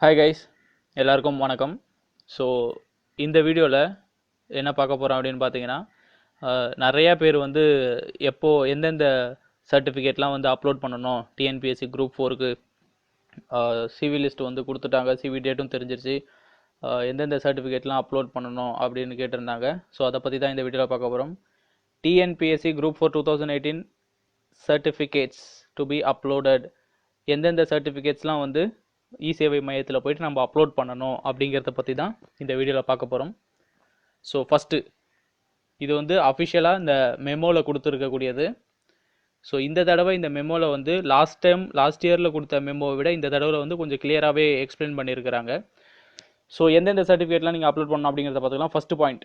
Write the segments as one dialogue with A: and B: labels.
A: Hi guys எல்லாருக்கும் வணக்கம். So இந்த வீடியோவில் என்ன பார்க்க போகிறோம் அப்படின்னு பார்த்தீங்கன்னா நிறையா பேர் வந்து எப்போது எந்தெந்த சர்டிஃபிகேட்லாம் வந்து அப்லோட் பண்ணணும் டிஎன்பிஎஸ்சி குரூப் ஃபோருக்கு சிவி லிஸ்ட் வந்து கொடுத்துட்டாங்க சிவி டேட்டும் தெரிஞ்சிருச்சு எந்தெந்த சர்டிஃபிகேட்லாம் அப்லோட் பண்ணணும் அப்படின்னு கேட்டிருந்தாங்க. ஸோ அதை பற்றி தான் இந்த வீடியோவில் பார்க்க போகிறோம் TNPSC group four two thousand eighteen certificates to be uploaded எந்தெந்த சர்டிஃபிகேட்ஸ்லாம் வந்து இ சேவை மையத்தில் போயிட்டு நம்ம அப்லோட் பண்ணணும் அப்படிங்கிறத பற்றி தான் இந்த வீடியோவில் பார்க்க போகிறோம் ஸோ ஃபஸ்ட்டு இது வந்து அஃபிஷியலாக இந்த மெமோவில் கொடுத்துருக்கக்கூடியது. ஸோ இந்த தடவை இந்த மெமோவில் வந்து லாஸ்ட் டைம் லாஸ்ட் இயரில் கொடுத்த மெமோவை விட இந்த தடவை வந்து கொஞ்சம் கிளியராகவே எக்ஸ்பிளைன் பண்ணியிருக்கிறாங்க. ஸோ எந்தெந்த சர்டிஃபிகேட்லாம் நீங்கள் அப்லோட் பண்ணணும் அப்படிங்கிறத பார்த்துக்கலாம். ஃபஸ்ட்டு பாயிண்ட்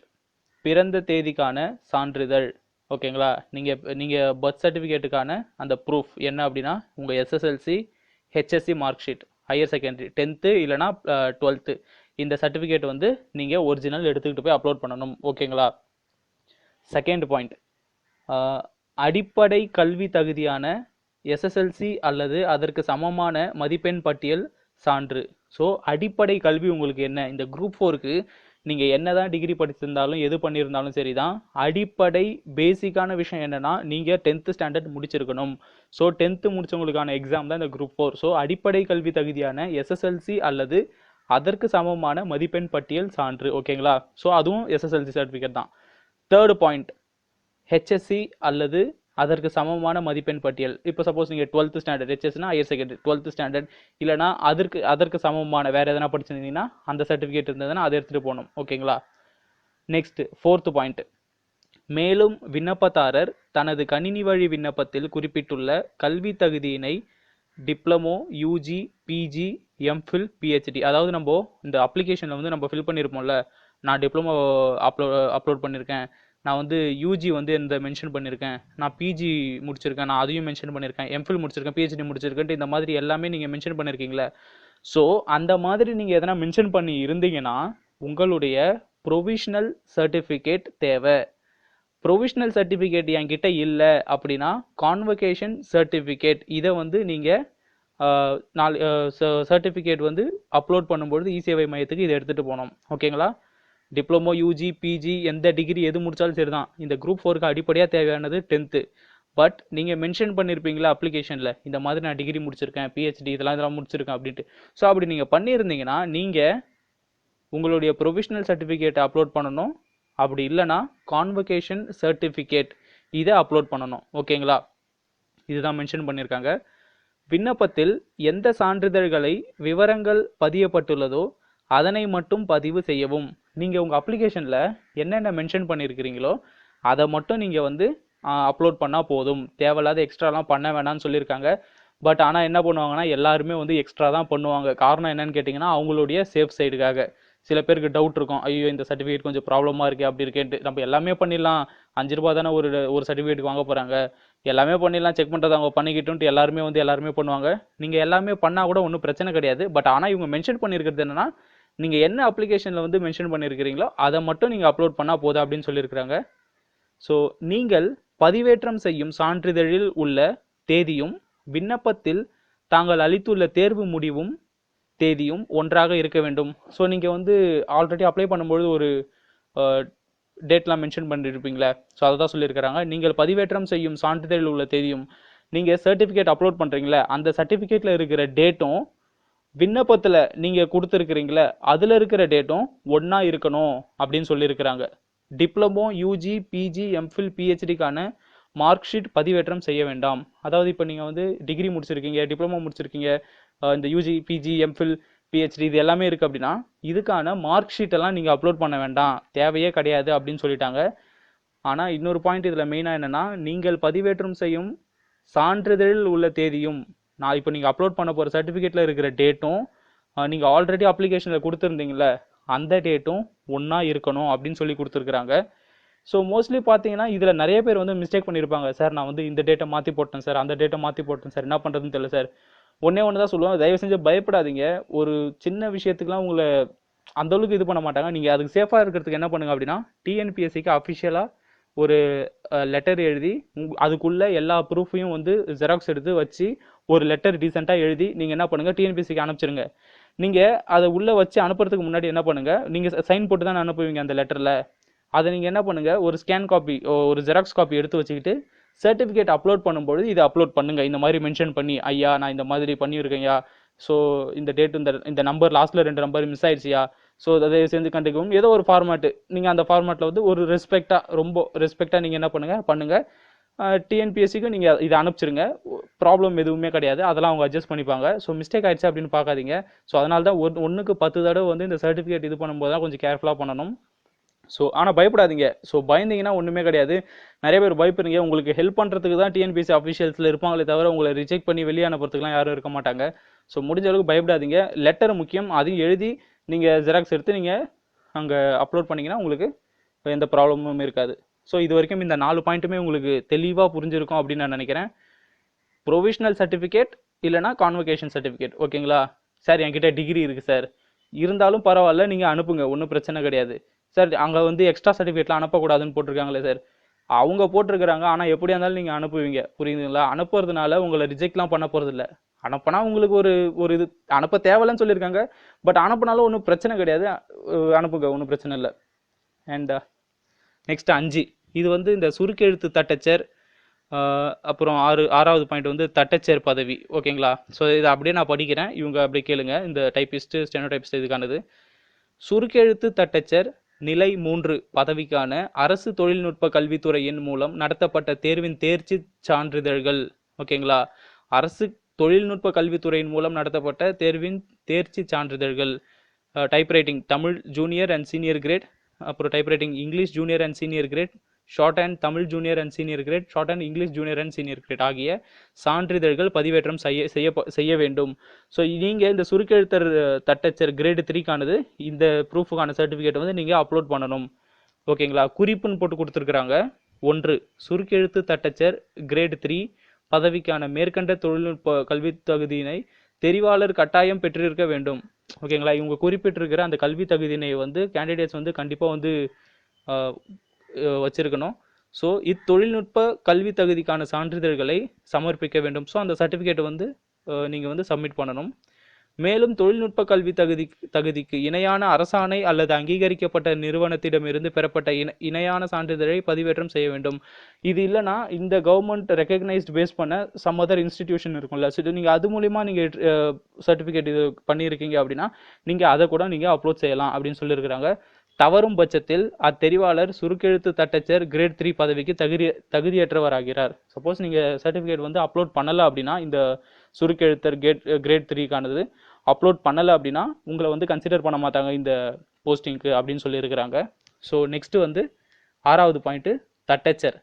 A: பிறந்த தேதிக்கான சான்றிதழ். ஓகேங்களா நீங்கள் நீங்கள் பர்த் சர்டிஃபிகேட்டுக்கான அந்த ப்ரூஃப் என்ன அப்படின்னா உங்கள் SSLC HSC mark sheet higher secondary tenth இல்லைனா டுவெல்த்து இந்த சர்டிஃபிகேட் வந்து நீங்கள் ஒரிஜினல் எடுத்துக்கிட்டு போய் அப்லோட் பண்ணணும். ஓகேங்களா செகண்ட் பாயிண்ட் அடிப்படை கல்வி தகுதியான எஸ்எஸ்எல்சி அல்லது அதற்கு சமமான மதிப்பெண் பட்டியல் சான்று. ஸோ அடிப்படை கல்வி உங்களுக்கு என்ன? இந்த குரூப் ஃபோருக்கு நீங்கள் என்ன தான் டிகிரி படிச்சிருந்தாலும் எது பண்ணியிருந்தாலும் சரி தான் அடிப்படை பேசிக்கான விஷயம் என்னென்னா நீங்கள் டென்த்து ஸ்டாண்டர்ட் முடிச்சிருக்கணும். ஸோ டென்த்து முடிச்சவங்களுக்கான எக்ஸாம் தான் இந்த குரூப் ஃபோர் ஸோ அடிப்படை கல்வி தகுதியான எஸ்எஸ்எல்சி அல்லது அதற்கு சமமான மதிப்பெண் பட்டியல் சான்று ஓகேங்களா ஸோ அதுவும் எஸ்எஸ்எல்சி சர்டிஃபிகேட் தான். தேர்டு பாயிண்ட் ஹெச்எஸ்சி அல்லது அதற்கு சமமான மதிப்பெண் பட்டியல். இப்போ சப்போஸ் நீங்கள் டுவெல்த்து ஸ்டாண்டர்ட் ஹெச்எஸ்னா ஹையர் செகண்டரி டுவெல்த் ஸ்டாண்டர்ட் இல்லைனா அதற்கு அதற்கு சமமான வேறு எதனா படிச்சிருந்தீங்கன்னா அந்த சர்டிஃபிகேட் இருந்ததுன்னா அதை எடுத்துகிட்டு போகணும். ஓகேங்களா நெக்ஸ்ட் ஃபோர்த்து பாயிண்ட் மேலும் விண்ணப்பதாரர் தனது கணினி வழி விண்ணப்பத்தில் குறிப்பிட்டுள்ள கல்வி தகுதியினை diploma UG PG MPhil PhD அதாவது நம்ம இந்த அப்ளிகேஷனில் வந்து நம்ம ஃபில் பண்ணியிருப்போம்ல நான் டிப்ளமோ அப்லோ அப்லோட் பண்ணியிருக்கேன் நான் வந்து யூஜி வந்து இந்த மென்ஷன் பண்ணியிருக்கேன் நான் பிஜி முடிச்சிருக்கேன். நான் அதையும் மென்ஷன் பண்ணியிருக்கேன் எம்ஃபில் முடிச்சிருக்கேன். பிஹெச்டி முடிச்சிருக்கேன்ட்டு இந்த மாதிரி எல்லாமே நீங்கள் மென்ஷன் பண்ணியிருக்கீங்களே ஸோ அந்த மாதிரி நீங்கள் எதனா மென்ஷன் பண்ணி இருந்தீங்கன்னா உங்களுடைய ப்ரொவிஷ்னல் சர்டிஃபிகேட் தேவை. ப்ரொவிஷ்னல் சர்டிஃபிகேட் என்கிட்ட இல்லை அப்படின்னா கான்வகேஷன் சர்டிஃபிகேட் இதை வந்து நீங்கள் நாலு சர்டிஃபிகேட் வந்து அப்லோட் பண்ணும்பொழுது இ சேவை மையத்துக்கு இதை எடுத்துகிட்டு போகணும். ஓகேங்களா டிப்ளமோ யூஜி பிஜி எந்த டிகிரி எது முடித்தாலும் சரி தான் இந்த குரூப் ஃபோருக்கு அடிப்படையாக தேவையானது டென்த்து பட் நீங்கள் மென்ஷன் பண்ணியிருப்பீங்களா அப்ளிகேஷனில் இந்த மாதிரி நான் டிகிரி முடிச்சிருக்கேன் பிஹெச்டி இதெல்லாம் இதெல்லாம் முடிச்சிருக்கேன் அப்படின்ட்டு. ஸோ அப்படி நீங்கள் பண்ணியிருந்தீங்கன்னா நீங்கள் உங்களுடைய ப்ரொவிஷ்னல் சர்டிஃபிகேட்டை அப்லோட் பண்ணணும். அப்படி இல்லைன்னா கான்வகேஷன் சர்டிஃபிகேட் இதை அப்லோட் பண்ணணும். ஓகேங்களா இதுதான் மென்ஷன் பண்ணியிருக்காங்க. விண்ணப்பத்தில் எந்த சான்றிதழ்களை விவரங்கள் பதியப்பட்டுள்ளதோ அதனை மட்டும் பதிவு செய்யவும். நீங்கள் உங்கள் அப்ளிகேஷனில் என்னென்ன மென்ஷன் பண்ணியிருக்கிறீங்களோ அதை மட்டும் நீங்கள் வந்து அப்லோட் பண்ணால் போதும். தேவையில்லாத எக்ஸ்ட்ராலாம் பண்ண வேணாம்னு சொல்லியிருக்காங்க. பட் ஆனால் என்ன பண்ணுவாங்கன்னா எல்லாருமே வந்து எக்ஸ்ட்ரா தான் பண்ணுவாங்க. காரணம் என்னன்னு கேட்டிங்கன்னா அவங்களுடைய சேஃப் சைடுக்காக சில பேருக்கு டவுட் இருக்கும். ஐயோ இந்த சர்டிஃபிகேட் கொஞ்சம் ப்ராப்ளமாக இருக்குது அப்படி இருக்கேன்ட்டு. நம்ம எல்லாமே பண்ணிடலாம். அஞ்சு ரூபா தானே ஒரு ஒரு சர்டிஃபிகேட் வாங்க போகிறாங்க எல்லாமே பண்ணிடலாம் செக் பண்ணுறது அவங்க பண்ணிக்கிட்டுன்ட்டு எல்லாருமே வந்து எல்லாருமே பண்ணுவாங்க. நீங்கள் எல்லாமே பண்ணால் கூட ஒன்றும் பிரச்சனை கிடையாது. பட் ஆனால் இவங்க மென்ஷன் பண்ணியிருக்கிறது என்னென்னா நீங்கள் என்ன அப்ளிகேஷனில் வந்து மென்ஷன் பண்ணியிருக்கிறீங்களோ அதை மட்டும் நீங்கள் அப்லோட் பண்ணால் போதும் அப்படின்னு சொல்லியிருக்கிறாங்க. ஸோ நீங்கள் பதிவேற்றம் செய்யும் சான்றிதழில் உள்ள தேதியும் விண்ணப்பத்தில் தாங்கள் அளித்துள்ள தேர்வு முடிவும் தேதியும் ஒன்றாக இருக்க வேண்டும். ஸோ நீங்கள் வந்து ஆல்ரெடி அப்ளை பண்ணும்பொழுது ஒரு டேட்லாம் மென்ஷன் பண்ணியிருப்பீங்களே ஸோ அதை தான் சொல்லியிருக்கிறாங்க. நீங்கள் பதிவேற்றம் செய்யும் சான்றிதழில் உள்ள தேதியும் நீங்கள் சர்டிஃபிகேட் அப்லோட் பண்ணுறீங்களே அந்த சர்டிஃபிகேட்டில் இருக்கிற டேட்டும் விண்ணப்பத்தில் நீங்கள் கொடுத்துருக்குறீங்களே அதில் இருக்கிற டேட்டும் ஒன்றா இருக்கணும் அப்படின்னு சொல்லியிருக்கிறாங்க. டிப்ளமோ யூஜி பிஜி எம்ஃபில் பிஹெச்டிக்கான மார்க் ஷீட் பதிவேற்றம் செய்ய வேண்டாம். அதாவது இப்போ நீங்கள் வந்து டிகிரி முடிச்சிருக்கீங்க டிப்ளமோ முடிச்சிருக்கீங்க இந்த யூஜி பிஜி எம்ஃபில் பிஹெச்டி இது எல்லாமே இருக்குது அப்படின்னா இதுக்கான மார்க் ஷீட்டெல்லாம் நீங்கள் அப்லோட் பண்ண வேண்டாம். தேவையே கிடையாது அப்படின்னு சொல்லிட்டாங்க. ஆனால் இன்னொரு பாயிண்ட் இதில் மெயினாக என்னென்னா நீங்கள் பதிவேற்றம் செய்யும் சான்றிதழில் உள்ள தேதியும் நான் இப்போ நீங்கள் அப்லோட் பண்ண போகிற சர்டிஃபிகேட்டில் இருக்கிற டேட்டும் நீங்கள் ஆல்ரெடி அப்ளிகேஷனில் கொடுத்துருந்தீங்கள அந்த டேட்டும் ஒன்றா இருக்கணும் அப்படின்னு சொல்லி கொடுத்துருக்குறாங்க. ஸோ மோஸ்ட்லி பார்த்தீங்கன்னா இதில் நிறைய பேர் வந்து மிஸ்டேக் பண்ணியிருப்பாங்க சார் நான் வந்து இந்த டேட்டை மாற்றி போட்டேன் சார். அந்த டேட்டை மாற்றி போட்டேன் சார். என்ன பண்ணுறதுன்னு தெரியல சார். ஒன்றே ஒன்று தான் சொல்லுவாங்க. தயவு செஞ்சு பயப்படாதீங்க. ஒரு சின்ன விஷயத்துக்குலாம் உங்களை அந்தளவுக்கு இது பண்ண மாட்டாங்க. நீங்கள் அதுக்கு சேஃபாக இருக்கிறதுக்கு என்ன பண்ணுங்கள் அப்படின்னா டிஎன்பிஎஸ்சிக்கு அஃபிஷியலாக ஒரு லெட்டர் எழுதி உங் அதுக்குள்ளே எல்லா ப்ரூஃபையும் வந்து ஜெராக்ஸ் எடுத்து வச்சு ஒரு லெட்டர் டீசெண்டாக எழுதி நீங்கள் என்ன பண்ணுங்கள் டிஎன்பிசிக்கு அனுப்பிச்சிருங்க. நீங்கள் அதை உள்ளே வச்சு அனுப்புறதுக்கு முன்னாடி என்ன பண்ணுங்கள் நீங்கள் சைன் போட்டு தான் அனுப்புவீங்க அந்த லெட்டரில் அதை நீங்கள் என்ன பண்ணுங்கள் ஒரு ஸ்கேன் காப்பி ஒரு ஜெராக்ஸ் காப்பி எடுத்து வச்சுக்கிட்டு சர்டிஃபிகேட் அப்லோட் பண்ணும்பொழுது இதை அப்லோட் பண்ணுங்கள் இந்த மாதிரி மென்ஷன் பண்ணி ஐயா நான் இந்த மாதிரி பண்ணியிருக்கேன்யா. ஸோ இந்த டேட் இந்த இந்த நம்பர் லாஸ்ட்டில் ரெண்டு நம்பர் மிஸ் ஆயிடுச்சியா? ஸோ அதை சேர்ந்து கண்டுக்கவும். ஏதோ ஒரு ஃபார்மேட்டு நீங்கள் அந்த ஃபார்மேட்டில் வந்து ஒரு ரெஸ்பெக்டாக ரொம்ப ரெஸ்பெக்டாக நீங்கள் என்ன பண்ணுங்கள் பண்ணுங்கள் டிஎன்பிஎஸ்சிக்கு நீங்கள் இதை அனுப்பிச்சிருங்க. ப்ராப்ளம் எதுவுமே கிடையாது. அதெல்லாம் அவங்க அட்ஜஸ்ட் பண்ணிப்பாங்க. ஸோ மிஸ்டேக் ஆயிடுச்சு அப்படின்னு பார்க்காதீங்க. ஸோ அதனால தான் ஒன் ஒன்றுக்கு பத்து தடவை வந்து இந்த சர்டிஃபிகேட் இது பண்ணும்போது தான் கொஞ்சம் கேர்ஃபுல்லாக பண்ணணும். ஸோ ஆனால் பயப்படாதீங்க. ஸோ பயந்தீங்கன்னா ஒன்றுமே கிடையாது. நிறைய பேர் பயப்படுறீங்க. உங்களுக்கு ஹெல்ப் பண்ணுறதுக்கு தான் டிஎன்பிஎஸ்சி அஃபிஷியல்ஸில் இருப்பாங்களே தவிர உங்களை ரிஜெக்ட் பண்ணி வெளியே அனுப்புறதுக்குலாம் யாரும் இருக்க மாட்டாங்க. ஸோ முடிஞ்ச அளவுக்கு பயப்படாதீங்க. லெட்டர் முக்கியம். அதையும் எழுதி நீங்கள் ஜெராக்ஸ் எடுத்து நீங்கள் அங்கே அப்லோட் பண்ணிங்கன்னா உங்களுக்கு எந்த ப்ராப்ளமும் இருக்காது. ஸோ இது வரைக்கும் இந்த நாலு பாயிண்ட்டுமே உங்களுக்கு தெளிவாக புரிஞ்சிருக்கும் அப்படின்னு நான் நினைக்கிறேன். ப்ரொவிஷனல் சர்டிஃபிகேட் இல்லைனா கான்வொகேஷன் சர்டிஃபிகேட் ஓகேங்களா சார் என்கிட்ட டிகிரி இருக்குது சார் இருந்தாலும் பரவாயில்ல நீங்கள் அனுப்புங்க. ஒன்றும் பிரச்சனை கிடையாது. சார் அங்கே வந்து எக்ஸ்ட்ரா சர்டிஃபிகேட்லாம் அனுப்பக்கூடாதுன்னு போட்டிருக்காங்களே சார் அவங்க போட்டிருக்கிறாங்க. ஆனால் எப்படியா இருந்தாலும் நீங்கள் அனுப்புவீங்க. புரியுதுங்களா? அனுப்புறதுனால உங்களை ரிஜெக்ட்லாம் பண்ண போகிறதில்ல அனுப்பினா உங்களுக்கு ஒரு ஒரு இது அனுப்ப தேவையில்லன்னு சொல்லியிருக்காங்க. பட் அனுப்புனாலும் ஒன்றும் பிரச்சனை கிடையாது. அனுப்புங்க. ஒன்றும் பிரச்சனை இல்லை. அண்ட் நெக்ஸ்ட் அஞ்சு. இது வந்து இந்த சுருக்கெழுத்து தட்டச்சர் அப்புறம் ஆறு ஆறாவது பாயிண்ட் வந்து தட்டச்சர் பதவி. ஓகேங்களா ஸோ இதை அப்படியே நான் படிக்கிறேன். இவங்க அப்படி கேளுங்க. இந்த டைப்பிஸ்ட்டு ஸ்டெனோ டைப்பிஸ்ட் இதுக்கானது சுருக்கெழுத்து தட்டச்சர் நிலை மூன்று பதவிக்கான அரசு தொழில்நுட்ப கல்வித்துறையின் மூலம் நடத்தப்பட்ட தேர்வின் தேர்ச்சி சான்றிதழ்கள். ஓகேங்களா அரசு தொழில்நுட்ப கல்வித்துறையின் மூலம் நடத்தப்பட்ட தேர்வின் தேர்ச்சி சான்றிதழ்கள். Typewriting Tamil junior and senior grade அப்புறம் typewriting English junior and senior grade short and Tamil junior and senior grade short and English junior and senior grade ஆகிய சான்றிதழ்கள் பதிவேற்றம் செய்ய செய்ய செய்ய வேண்டும். ஸோ நீங்கள் இந்த சுருக்கெழுத்தர் தட்டச்சர் கிரேடு த்ரீக்கானது இந்த ப்ரூஃபுக்கான சர்டிஃபிகேட் வந்து நீங்கள் அப்லோட் பண்ணணும். ஓகேங்களா குறிப்புன்னு போட்டு கொடுத்துருக்குறாங்க. ஒன்று சுருக்கெழுத்து தட்டச்சர் கிரேடு த்ரீ பதவிக்கான மேற்கண்ட தொழில்நுட்ப கல்வி தகுதியினை தெரிவாளர் கட்டாயம் பெற்றிருக்க வேண்டும். ஓகேங்களா? இவங்க குறிப்பிட்டிருக்கிற அந்த கல்வி தகுதியினை வந்து கேண்டிடேட்ஸ் வந்து கண்டிப்பாக வந்து ஆஹ், வச்சிருக்கணும். ஸோ இத்தொழில்நுட்ப கல்வி தகுதிக்கான சான்றிதழ்களை சமர்ப்பிக்க வேண்டும். ஸோ அந்த சர்டிஃபிகேட் வந்து நீங்கள் வந்து சப்மிட் பண்ணணும். மேலும் தொழில்நுட்ப கல்வி தகுதி தகுதிக்கு இணையான அரசாணை அல்லது அங்கீகரிக்கப்பட்ட நிறுவனத்திடமிருந்து பெறப்பட்ட இணை இணையான சான்றிதழை பதிவேற்றம் செய்ய வேண்டும். இது இல்லைன்னா இந்த கவர்மெண்ட் ரெக்கக்னைஸ்ட் பேஸ் பண்ண சம் அதர் இன்ஸ்டிடியூஷன் இருக்கும்ல. ஸோ நீங்கள் அது மூலிமா நீங்கள் சர்டிஃபிகேட் இது பண்ணியிருக்கீங்க அப்படின்னா நீங்கள் அதை கூட நீங்கள் அப்லோட் செய்யலாம் அப்படின்னு சொல்லியிருக்கிறாங்க. தவறும் பட்சத்தில் அத்தெரிவாளர் சுருக்கெழுத்து தட்டச்சர் கிரேட் த்ரீ பதவிக்கு தகுதி தகுதியற்றவராகிறார். சப்போஸ் நீங்கள் சர்டிஃபிகேட் வந்து அப்லோட் பண்ணலை அப்படின்னா இந்த சுருக்கெழுத்தர் கேட் கிரேட் த்ரீக்கானது அப்லோட் பண்ணலை அப்படின்னா உங்களை வந்து கன்சிடர் பண்ண மாட்டாங்க இந்த போஸ்டிங்க்கு அப்படின்னு சொல்லியிருக்கிறாங்க. ஸோ நெக்ஸ்ட்டு வந்து ஆறாவது பாயிண்ட்டு தட்டச்சர்.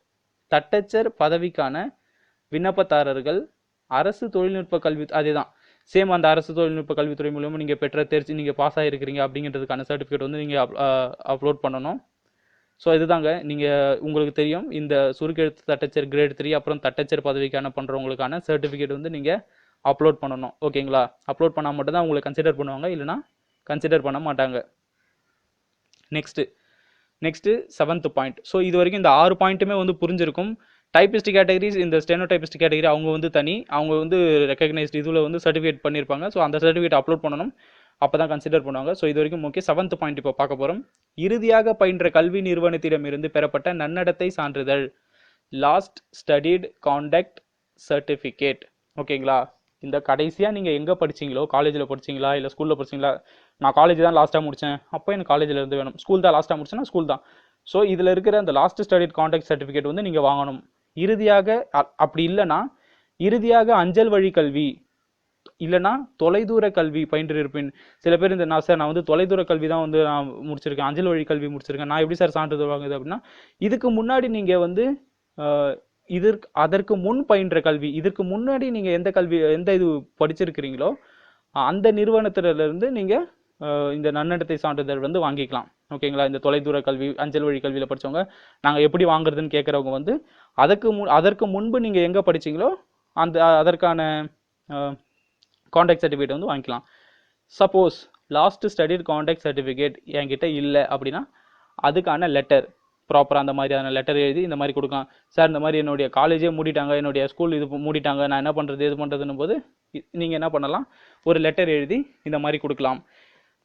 A: தட்டச்சர் பதவிக்கான விண்ணப்பதாரர்கள் அரசு தொழில்நுட்ப கல்வி அதேதான். சேம் அந்த அரசு தொழில்நுட்ப கல்வித்துறை மூலியமா நீங்கள் பெற்ற தேர்ச்சி நீங்கள் பாஸ் ஆகிருக்கிறீங்க அப்படிங்கிறதுக்கான சர்டிஃபிகேட் வந்து நீங்கள் அப்லோட் uh, பண்ணணும். ஸோ இதுதாங்க. நீங்கள் உங்களுக்கு தெரியும் இந்த சுருக்கெழுத்து தட்டச்சர் கிரேட் த்ரீ அப்புறம் தட்டச்சர் பதவிக்கான பண்ணுறவங்களுக்கான சர்டிஃபிகேட் வந்து நீங்கள் அப்லோட் பண்ணணும். ஓகேங்களா அப்லோட் பண்ணால் மட்டும்தான் உங்களை கன்சிடர் பண்ணுவாங்க இல்லைனா கன்சிடர் பண்ண மாட்டாங்க. Next next seventh point so இது வரைக்கும் இந்த ஆறு பாயிண்ட்டுமே வந்து புரிஞ்சிருக்கும். டைப்பிஸ்ட் கேட்டகரிஸ் இந்த ஸ்டெனோ டைப்பிஸ்ட் கேட்டகரி அவங்க வந்து தனி. அவங்க வந்து ரெக்கக்னைஸ்ட் இதில் வந்து சர்டிஃபிகேட் பண்ணியிருப்பாங்க ஸோ அந்த சர்டிஃபிகேட் அப்லோட் பண்ணணும். அப்போ தான் கன்சிடர் பண்ணுவாங்க. ஸோ இது வரைக்கும் ஓகே செவன்த் பாயிண்ட் இப்போ பார்க்க போகிறோம் இறுதியாக பயின்ற கல்வி நிறுவனத்திடமிருந்து பெறப்பட்ட நன்னடத்தை சான்றிதழ். லாஸ்ட் ஸ்டடீட் கான்டாக்ட் சர்டிஃபிகேட் ஓகேங்களா இந்த கடைசியாக நீங்கள் எங்கே படிச்சீங்களோ? காலேஜில் படிச்சீங்களா? இல்லை ஸ்கூலில் படிச்சீங்களா? நான் காலேஜ் தான் லாஸ்ட்டாக முடித்தேன் அப்போ எனக்கு காலேஜில் இருந்து வேணும். ஸ்கூல் தான் லாஸ்ட்டாக முடிச்சேன்னா ஸ்கூல் தான். ஸோ இதில் இருக்கிற அந்த லாஸ்ட் ஸ்டடிட் காண்டாக்ட் சர்டிஃபிகேட் வந்து நீங்கள் வாங்கணும். இறுதியாக அப்படி இல்லைன்னா இறுதியாக அஞ்சல் வழி கல்வி இல்லைன்னா தொலைதூர கல்வி பயின்று இருப்பேன் சில பேர் இந்த நான் சார் நான் வந்து தொலைதூர கல்வி தான் வந்து நான் முடிச்சிருக்கேன். அஞ்சல் வழி கல்வி முடிச்சிருக்கேன். நான் எப்படி சார் சான்றிதழ் வாங்குது அப்படின்னா இதுக்கு முன்னாடி நீங்கள் வந்து இதற்கு அதற்கு முன் பயின்ற கல்வி இதற்கு முன்னாடி நீங்கள் எந்த கல்வி எந்த இது படிச்சிருக்கிறீங்களோ அந்த நிறுவனத்திலிருந்து நீங்கள் இந்த நன்னடத்தை சான்றிதழ் வந்து வாங்கிக்கலாம். ஓகேங்களா? இந்த தொலைதூர கல்வி அஞ்சல் வழி கல்வியில் படிச்சவங்க நாங்கள் எப்படி வாங்குறதுன்னு கேட்குறவங்க வந்து அதற்கு முன் அதற்கு முன்பு நீங்கள் எங்கே படிச்சீங்களோ அந்த அதற்கான காண்டாக்ட் சர்டிஃபிகேட் வந்து வாங்கிக்கலாம். Suppose last studied conduct certificate என்கிட்ட இல்லை அப்படின்னா அதுக்கான லெட்டர் ப்ராப்பராக அந்த மாதிரியான லெட்டர் எழுதி இந்த மாதிரி கொடுக்கலாம். சார் இந்த மாதிரி என்னுடைய காலேஜே மூடிட்டாங்க என்னுடைய ஸ்கூல் இது மூடிட்டாங்க நான் என்ன பண்ணுறது இது பண்ணுறதுன்னும் போது நீங்கள் என்ன பண்ணலாம்? ஒரு லெட்டர் எழுதி இந்த மாதிரி கொடுக்கலாம்.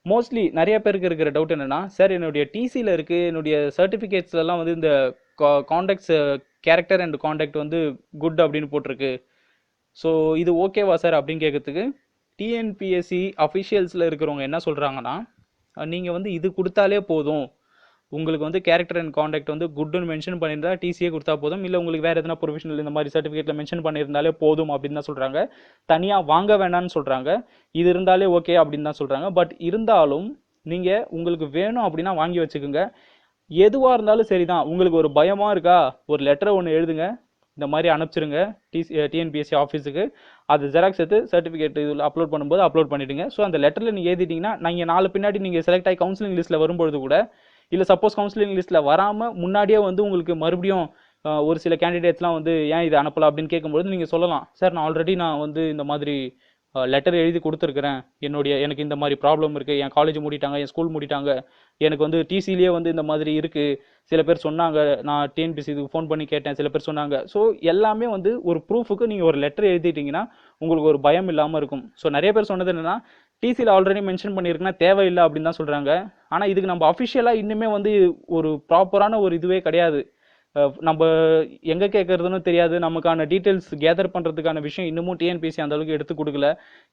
A: மோஸ்ட்லி நிறைய பேருக்கு இருக்கிற டவுட் என்னென்னா சார் என்னுடைய டிசியில் இருக்குது என்னுடைய சர்டிஃபிகேட்ஸ்லலாம் வந்து இந்த காண்டாக்ட்ஸ் கேரக்டர் அண்ட் காண்டாக்ட் வந்து குட் அப்படின்னு போட்டிருக்கு. ஸோ இது ஓகேவா சார் அப்படின்னு கேட்கறதுக்கு டிஎன்பிஎஸ்சி அஃபிஷியல்ஸில் இருக்கிறவங்க என்ன சொல்கிறாங்கன்னா நீங்கள் வந்து இது கொடுத்தாலே போதும். உங்களுக்கு வந்து கேரக்டர் அண்ட் காண்டாக்ட் வந்து குட்னு மென்ஷன் பண்ணியிருந்தா டிசியே கொடுத்தா போதும். இல்லை உங்களுக்கு வேறு எதனா ப்ரொஃபஷனல் இந்த மாதிரி சர்டிஃபிகேட்டில் மென்ஷன் பண்ணியிருந்தாலே போதும் அப்படின்னு தான் சொல்கிறாங்க தனியாக வாங்க வேணான்னு சொல்கிறாங்க இது இருந்தாலே ஓகே அப்படின்னு தான் சொல்கிறாங்க பட் இருந்தாலும் நீங்கள் உங்களுக்கு வேணும் அப்படின்னா வாங்கி வச்சுக்கோங்க. எதுவாக இருந்தாலும் சரி தான் உங்களுக்கு ஒரு பயமாக இருக்கா? ஒரு லெட்டரை ஒன்று எழுதுங்க. இந்த மாதிரி அனுப்பிச்சிருங்க. டிசி டிஎன்பிஎஸ்சி ஆஃபீஸுக்கு அது ஜெராக்ஸ் எடுத்து சர்டிஃபிகேட் இதில் அப்லோட் பண்ணும்போது அப்லோட் பண்ணிவிடுங்க ஸோ அந்த லெட்டரில் நீங்கள் எழுதிட்டிங்கன்னா நீங்கள் நாலு பின்னாடி நீங்கள் செலக்ட் ஆகி கவுன்சிலிங் லிஸ்ட்டில் வரும்பொழுது கூட இல்லை சப்போஸ் கவுன்சிலிங் லிஸ்ட்டில் வராமல் முன்னாடியே வந்து உங்களுக்கு மறுபடியும் ஒரு சில கேண்டிடேட்ஸ்லாம் வந்து ஏன் இது அனுப்பலாம் அப்படின்னு கேட்கும்போது நீங்கள் சொல்லலாம் சார் நான் ஆல்ரெடி நான் வந்து இந்த மாதிரி லெட்டர் எழுதி கொடுத்துருக்குறேன். என்னுடைய எனக்கு இந்த மாதிரி ப்ராப்ளம் இருக்குது என் காலேஜ் மூடிட்டாங்க என் ஸ்கூல் மூடிட்டாங்க. எனக்கு வந்து டிசிலேயே வந்து இந்த மாதிரி இருக்குது சில பேர் சொன்னாங்க நான் டிஎன்பிசி இதுக்கு ஃபோன் பண்ணி கேட்டேன். சில பேர் சொன்னாங்க. ஸோ எல்லாமே வந்து ஒரு ப்ரூஃபுக்கு நீங்கள் ஒரு லெட்டர் எழுதிட்டீங்கன்னா உங்களுக்கு ஒரு பயம் இல்லாமல் இருக்கும். ஸோ நிறைய பேர் சொன்னது என்னென்னா டிசியில் ஆல்ரெடி மென்ஷன் பண்ணியிருக்குன்னா தேவையில்லை அப்படின்னு தான் சொல்கிறாங்க ஆனால் இதுக்கு நம்ம அஃபிஷியலாக இன்னுமே வந்து ஒரு ப்ராப்பரான ஒரு இதுவே கிடையாது. நம்ம எங்கே கேட்குறதுன்னு தெரியாது. நமக்கான டீட்டெயில்ஸ் கேதர் பண்ணுறதுக்கான விஷயம் இன்னமும் டிஎன்பிசி அந்த அளவுக்கு எடுத்து கொடுக்கல.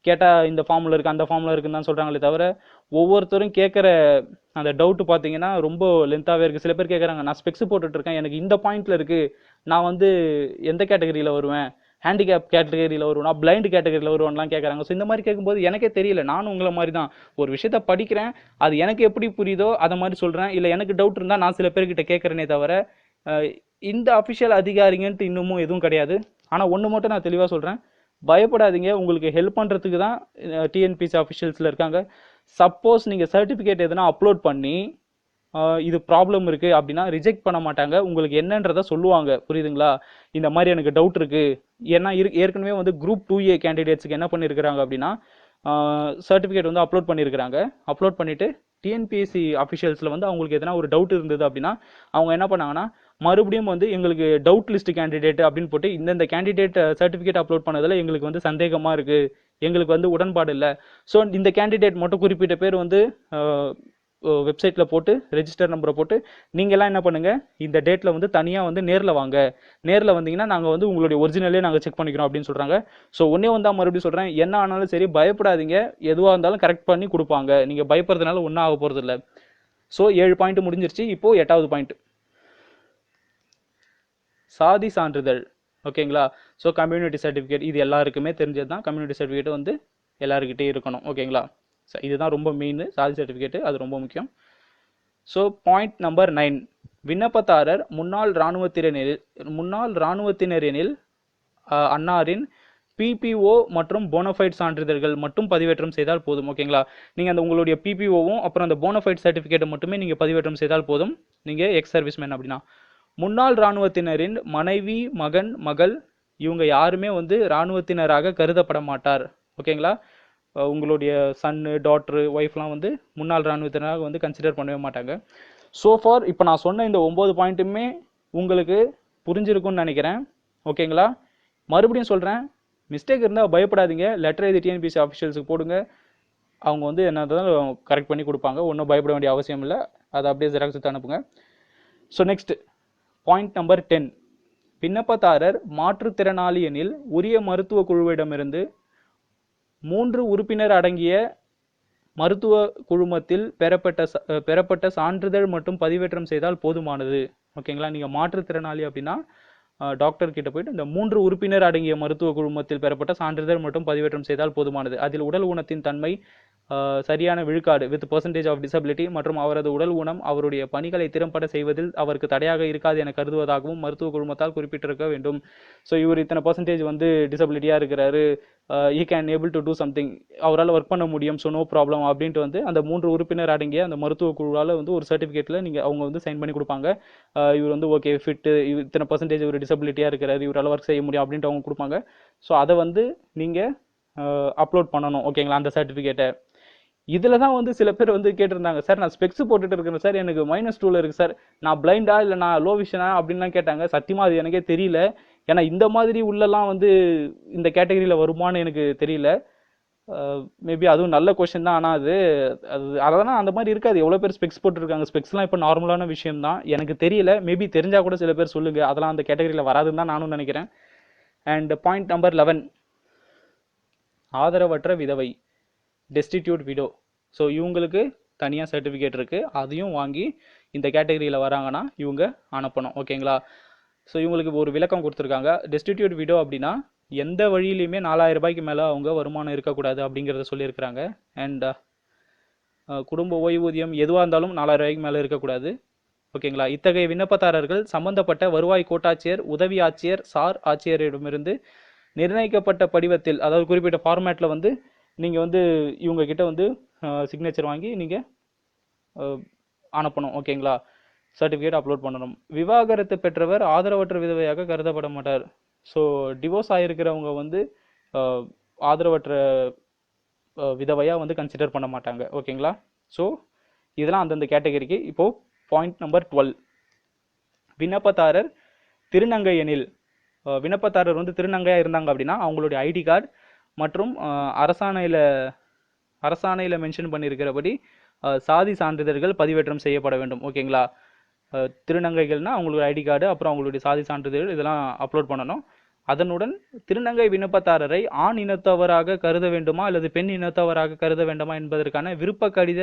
A: கேட்டால் இந்த ஃபார்மில் இருக்குது அந்த ஃபார்மில் இருக்குன்னு தான் சொல்கிறாங்களே தவிர ஒவ்வொருத்தரும் கேட்குற அந்த டவுட்டு பார்த்தீங்கன்னா ரொம்ப லென்த்தாகவே இருக்குது சில பேர் கேட்குறாங்க நான் ஸ்பெக்ஸ் போட்டுட்ருக்கேன் எனக்கு இந்த பாயிண்ட்டில் இருக்குது நான் வந்து எந்த கேட்டகரியில் வருவேன்? ஹேண்டிகேப் கேட்டகரியில் வருவானா பிளைண்ட் கேட்டகரியில் வருவான்லாம் கேட்குறாங்க ஸோ இந்த மாதிரி கேட்கும்போது எனக்கே தெரியல. நானும் உங்களை மாதிரி தான் ஒரு விஷயத்த படிக்கிறேன். அது எனக்கு எப்படி புரியுதோ அதை மாதிரி சொல்கிறேன் இல்லை எனக்கு டவுட் இருந்தால் நான் சில பேர்கிட்ட கேட்குறேனே தவிர இந்த அஃபிஷியல் அதிகாரிங்கன்ட்டு இன்னமும் எதுவும் கிடையாது. ஆனால் ஒன்று மட்டும் நான் தெளிவாக சொல்கிறேன் பயப்படாதீங்க. உங்களுக்கு ஹெல்ப் பண்ணுறதுக்கு தான் டிஎன்பிசி அஃபிஷியல்ஸில் இருக்காங்க. சப்போஸ் நீங்கள் சர்டிஃபிகேட் எதுனா அப்லோட் பண்ணி இது ப்ராப்ளம் இருக்குது அப்படின்னா ரிஜெக்ட் பண்ண மாட்டாங்க. உங்களுக்கு என்னன்றதை சொல்லுவாங்க. புரியுதுங்களா? இந்த மாதிரி எனக்கு டவுட் இருக்குது ஏன்னா இரு ஏற்கனவே வந்து குரூப் டூ ஏ கேண்டிடேட்ஸுக்கு என்ன பண்ணியிருக்கிறாங்க அப்படின்னா சர்டிஃபிகேட் வந்து அப்லோட் பண்ணியிருக்கிறாங்க அப்லோட் பண்ணிவிட்டு டிஎன்பிஎஸ்சி அஃபிஷியல்ஸில் வந்து அவங்களுக்கு எதனா ஒரு டவுட் இருந்தது அப்படின்னா அவங்க என்ன பண்ணாங்கன்னா மறுபடியும் வந்து எங்களுக்கு டவுட் லிஸ்ட் கேண்டிடேட் அப்படின்னு போட்டு இந்தந்த கேண்டிடேட் சர்டிஃபிகேட் அப்லோட் பண்ணதில் எங்களுக்கு வந்து சந்தேகமாக இருக்குது எங்களுக்கு வந்து உடன்பாடு இல்லை. ஸோ இந்த கேண்டிடேட் மட்டும் குறிப்பிட்ட பேர் வந்து வெப்சைட்டில் போட்டு ரெஜிஸ்டர் நம்பரை போட்டு நீங்கள்லாம் என்ன பண்ணுங்கள் இந்த டேட்டில் வந்து தனியாக வந்து நேரில் வாங்க. நேரில் வந்தீங்கன்னா நாங்கள் வந்து உங்களுடைய ஒரிஜினலே நாங்கள் செக் பண்ணிக்கிறோம் அப்படின்னு சொல்கிறாங்க ஸோ ஒன்றே வந்தால் மறுபடியும் சொல்கிறேன் என்ன ஆனாலும் சரி பயப்படாதீங்க. எதுவாக இருந்தாலும் கரெக்ட் பண்ணி கொடுப்பாங்க. நீங்கள் பயப்படுறதுனால ஒன்றும் ஆக போகிறது இல்லை ஸோ ஏழு பாயிண்ட் முடிஞ்சிருச்சு. இப்போது எட்டாவது பாயிண்ட் சாதி சான்றிதழ். ஓகேங்களா? ஸோ கம்யூனிட்டி சர்டிஃபிகேட் இது எல்லாருக்குமே தெரிஞ்சது தான் கம்யூனிட்டி சர்டிஃபிகேட் வந்து எல்லாருக்கிட்டே இருக்கணும். ஓகேங்களா? இதுதான் ரொம்ப மெயின் சாதி சர்டிஃபிகேட்டு அது ரொம்ப முக்கியம். ஸோ பாயிண்ட் நம்பர் நைன் விண்ணப்பதாரர் முன்னாள் இராணுவத்தினரில் முன்னாள் இராணுவத்தினரெனில் அன்னாரின் பிபிஓ மற்றும் போனஃபைட் சான்றிதழ்கள் மட்டும் பதிவேற்றம் செய்தால் போதும் ஓகேங்களா நீங்கள் அந்த உங்களுடைய பிபிஓவும் அப்புறம் அந்த போனஃபைட் சர்டிஃபிகேட்டை மட்டுமே நீங்கள் பதிவேற்றம் செய்தால் போதும். நீங்கள் எக்ஸ் சர்வீஸ்மேன் அப்படின்னா. முன்னாள் இராணுவத்தினரின் மனைவி மகன் மகள் இவங்க யாருமே வந்து இராணுவத்தினராக கருதப்பட மாட்டார் ஓகேங்களா உங்களுடைய சன்னு டாட்ரு ஒய்ஃப்லாம் வந்து முன்னாள் இராணுவத்தினராக வந்து கன்சிடர் பண்ணவே மாட்டாங்க. ஸோ ஃபார் இப்போ நான் சொன்ன இந்த ஒம்பது பாயிண்ட்டுமே உங்களுக்கு புரிஞ்சிருக்கும்னு நினைக்கிறேன். ஓகேங்களா மறுபடியும் சொல்கிறேன் மிஸ்டேக் இருந்தால் பயப்படாதீங்க. லெட்டர் எழுதி டிஎன்பிசி ஆஃபிஷியல்ஸுக்கு போடுங்க. அவங்க வந்து என்னதான் கரெக்ட் பண்ணி கொடுப்பாங்க. ஒன்றும் பயப்பட வேண்டிய அவசியம் இல்லை. அதை அப்படியே ஜெராக்ஸ் எடுத்து அனுப்புங்க. So next point number ten விண்ணப்பதாரர் மாற்றுத்திறனாளி எனில் உரிய மருத்துவ குழுவிடமிருந்து மூன்று உறுப்பினர் அடங்கிய மருத்துவ குழுமத்தில் பெறப்பட்ட ச- பெறப்பட்ட சான்றிதழ் மட்டும் பதிவேற்றம் செய்தால் போதுமானது. ஓகேங்களா? நீங்கள் மாற்றுத்திறனாளி அப்படின்னா டாக்டர் கிட்ட போயிட்டு இந்த மூன்று உறுப்பினர் அடங்கிய மருத்துவ குழுமத்தில் பெறப்பட்ட சான்றிதழ் மட்டும் பதிவேற்றம் செய்தால் போதுமானது. அதில் உடல் ஊனத்தின் தன்மை சரியான விழுக்காடு வித் பர்சன்டேஜ் ஆஃப் டிசபிலிட்டி மற்றும் அவரது உடல் ஊனம் அவருடைய பணிகளை திறம்பட செய்வதில் அவருக்கு தடையாக இருக்காது என கருதுவதாகவும் மருத்துவ குழுமத்தால் குறிப்பிட்டிருக்க வேண்டும். ஸோ இவர் இத்தனை பர்சன்டேஜ் வந்து டிசபிலிட்டியாக இருக்கிறாரு. He can able to do something அவரால் ஒர்க் பண்ண முடியும். ஸோ நோ ப்ராப்ளம் அப்படின்ட்டு வந்து அந்த மூன்று உறுப்பினர் அடங்கிய அந்த மருத்துவ குழுவால் வந்து ஒரு சர்டிஃபிகேட்டில் நீங்கள் அவங்க வந்து சைன் பண்ணி கொடுப்பாங்க. இவர் வந்து ஓகே ஃபிட்டு இத்தனை பர்சன்டேஜ் இவர் டிசபிலிட்டியாக இருக்கிறாரு. இவரால் ஒர்க் செய்ய முடியும் அப்படின்ட்டு அவங்க கொடுப்பாங்க. ஸோ அதை வந்து நீங்கள் அப்லோட் பண்ணணும். ஓகேங்களா அந்த சர்டிஃபிகேட்டை இதில் தான் வந்து சில பேர் வந்து கேட்டிருந்தாங்க சார் நான் ஸ்பெக்ஸ் போட்டுட்டு இருக்கிறேன் சார் எனக்கு மைனஸ் டூவில் இருக்குது சார். நான் பிளைண்டா இல்லை நான் லோ விஷனா அப்படின்லாம் கேட்டாங்க. சத்தியமாக அது எனக்கே தெரியல. ஏன்னா இந்த மாதிரி உள்ளலாம் வந்து இந்த கேட்டகரியில் வருமான்னு எனக்கு தெரியல. மேபி அதுவும் நல்ல கொஷின் தான். ஆனால் அது அது அதெல்லாம் அந்த மாதிரி இருக்காது. எவ்வளோ பேர் ஸ்பெக்ஸ் போட்டிருக்காங்க? ஸ்பெக்ஸ்லாம் இப்போ நார்மலான விஷயம் தான். எனக்கு தெரியல. மேபி தெரிஞ்சால் கூட சில பேர் சொல்லுங்கள் அதெல்லாம் அந்த கேட்டகரியில் வராதுன்னு தான் நானும் நினைக்கிறேன். அண்ட் பாயிண்ட் நம்பர் லெவன் ஆதரவற்ற விதவை. டெஸ்டிடியூட் விடோ ஸோ இவங்களுக்கு தனியாக சர்டிஃபிகேட் இருக்குது அதையும் வாங்கி இந்த கேட்டகரியில் வராங்கன்னா இவங்க அனுப்பணும். ஓகேங்களா ஸோ இவங்களுக்கு ஒரு விளக்கம் கொடுத்துருக்காங்க. டெஸ்டிடியூட் விடோ அப்படின்னா எந்த வழியிலையுமே நாலாயிரம் ரூபாய்க்கு மேலே அவங்க வருமானம் இருக்கக்கூடாது அப்படிங்கிறத சொல்லியிருக்கிறாங்க. அண்ட் uh, uh, குடும்ப ஓய்வூதியம் எதுவாக இருந்தாலும் நாலாயிரம் ரூபாய்க்கு மேலே இருக்கக்கூடாது. ஓகேங்களா இத்தகைய விண்ணப்பதாரர்கள் சம்பந்தப்பட்ட வருவாய் கோட்டாட்சியர் உதவி ஆட்சியர் சார் ஆட்சியரிடமிருந்து நிர்ணயிக்கப்பட்ட படிவத்தில் அதாவது குறிப்பிட்ட ஃபார்மேட்டில் வந்து நீங்கள் வந்து இவங்கக்கிட்ட வந்து சிக்னேச்சர் வாங்கி நீங்கள் அனுப்பணும் ஓகேங்களா? சர்டிஃபிகேட் அப்லோட் பண்ணணும். விவாகரத்து பெற்றவர் ஆதரவற்ற விதவையாக கருதப்பட மாட்டார். ஸோ டிவோர்ஸ் ஆகிருக்கிறவங்க வந்து ஆதரவற்ற விதவையாக வந்து கன்சிடர் பண்ண மாட்டாங்க. ஓகேங்களா? ஸோ இதெல்லாம் அந்தந்த கேட்டகரிக்கு இப்போது பாயிண்ட் நம்பர் டுவெல் விண்ணப்பதாரர் திருநங்கை எனில் விண்ணப்பத்தாரர் விண்ணப்பதாரர் வந்து திருநங்கையாக இருந்தாங்க அப்படின்னா அவங்களுடைய ஐடி கார்டு மற்றும் அரசாணையில் அரசாணையில் மென்ஷன் பண்ணியிருக்கிறபடி சாதி சான்றிதழ்கள் பதிவேற்றம் செய்யப்பட வேண்டும். ஓகேங்களா? திருநங்கைகள்னா அவங்களுடைய ஐடி கார்டு அப்புறம் அவங்களுடைய சாதி சான்றிதழ் இதெல்லாம் அப்லோட் பண்ணணும். அதனுடன் திருநங்கை விண்ணப்பதாரரை ஆண் இனத்தவராக கருத வேண்டுமா அல்லது பெண் இனத்தவராக கருத வேண்டுமா என்பதற்கான விருப்ப கடித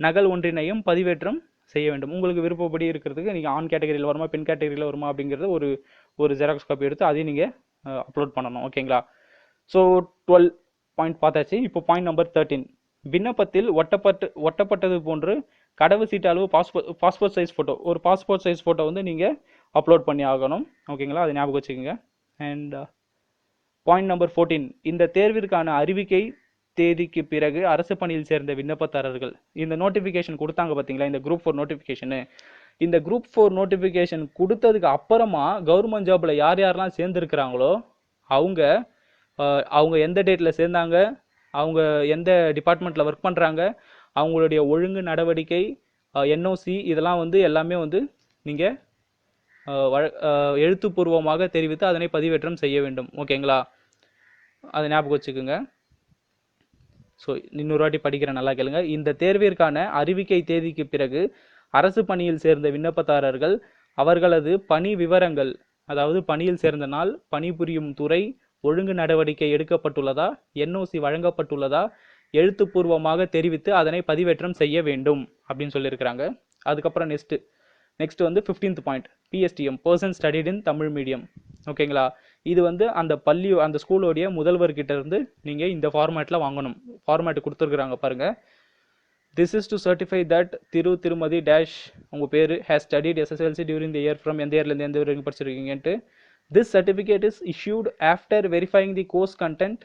A: நகல் ஒன்றினையும் பதிவேற்றம் செய்ய வேண்டும். உங்களுக்கு விருப்பப்படி இருக்கிறதுக்கு நீங்கள் ஆண் கேட்டகரியில் வருமா பெண் கேட்டகரியில் வருமா அப்படிங்கிறத ஒரு ஒரு ஜெராக்ஸ் காப்பி எடுத்து அதையும் நீங்கள் அப்லோட் பண்ணணும். ஓகேங்களா? ஸோ டுவெல் பாயிண்ட் பார்த்தாச்சு. இப்போ பாயிண்ட் நம்பர் தேர்ட்டீன் விண்ணப்பத்தில் ஒட்டப்பட்டு ஒட்டப்பட்டது போன்று கடவு சீட்டு அளவு பாஸ்போர்ட் பாஸ்போர்ட் சைஸ் ஃபோட்டோ ஒரு பாஸ்போர்ட் சைஸ் ஃபோட்டோ வந்து நீங்கள் அப்லோட் பண்ணி ஆகணும். ஓகேங்களா அதை ஞாபகம் வச்சுக்கோங்க. அண்ட் பாயிண்ட் நம்பர் ஃபோர்டீன் இந்த தேர்விற்கான அறிவிக்கை தேதிக்கு பிறகு அரசு பணியில் சேர்ந்த விண்ணப்பதாரர்கள். இந்த நோட்டிஃபிகேஷன் கொடுத்தாங்க பார்த்தீங்களா? இந்த குரூப் ஃபோர் நோட்டிஃபிகேஷனு இந்த குரூப் ஃபோர் நோட்டிஃபிகேஷன் கொடுத்ததுக்கு அப்புறமா கவர்மெண்ட் ஜாப்பில் யார் யாரெல்லாம் சேர்ந்துருக்கிறாங்களோ அவங்க அவங்க எந்த டேட்டில் சேர்ந்தாங்க அவங்க எந்த டிபார்ட்மெண்ட்டில் ஒர்க் பண்ணுறாங்க அவங்களுடைய ஒழுங்கு நடவடிக்கை என்ஓசி இதெல்லாம் வந்து எல்லாமே வந்து நீங்கள் எழுத்துப்பூர்வமாக தெரிவித்து அதனை பதிவேற்றம் செய்ய வேண்டும். ஓகேங்களா அதை ஞாபகம் வச்சுக்கோங்க. ஸோ இன்னொரு வாட்டி படிக்கிறேன் நல்லா கேளுங்க. இந்த தேர்விற்கான அறிவிக்கை தேதிக்கு பிறகு அரசு பணியில் சேர்ந்த விண்ணப்பதாரர்கள் அவர்களது பணி விவரங்கள் அதாவது பணியில் சேர்ந்த நாள் பணிபுரியும் துறை ஒழுங்கு நடவடிக்கை எடுக்கப்பட்டுள்ளதா? என்ஓசி வழங்கப்பட்டுள்ளதா? எழுத்துப்பூர்வமாக தெரிவித்து அதனை பதிவேற்றம் செய்ய வேண்டும் அப்படின்னு சொல்லியிருக்கிறாங்க. அதுக்கப்புறம் நெக்ஸ்ட்டு நெக்ஸ்ட் வந்து 15th point PSTM person studied in Tamil medium ஓகேங்களா இது வந்து அந்த பள்ளி அந்த ஸ்கூலோடைய முதல்வர்கிட்ட இருந்து நீங்கள் இந்த ஃபார்மேட்டில் வாங்கணும். ஃபார்மேட் கொடுத்துருக்குறாங்க பாருங்கள் this is to certify that திரு திருமதி டேஷ் உங்கள் பேர் has studied SSLC during the year from எந்த இயர்லேருந்து எந்த வரைக்கும் படிச்சிருக்கீங்கன்ட்டு this certificate is issued after verifying the course content,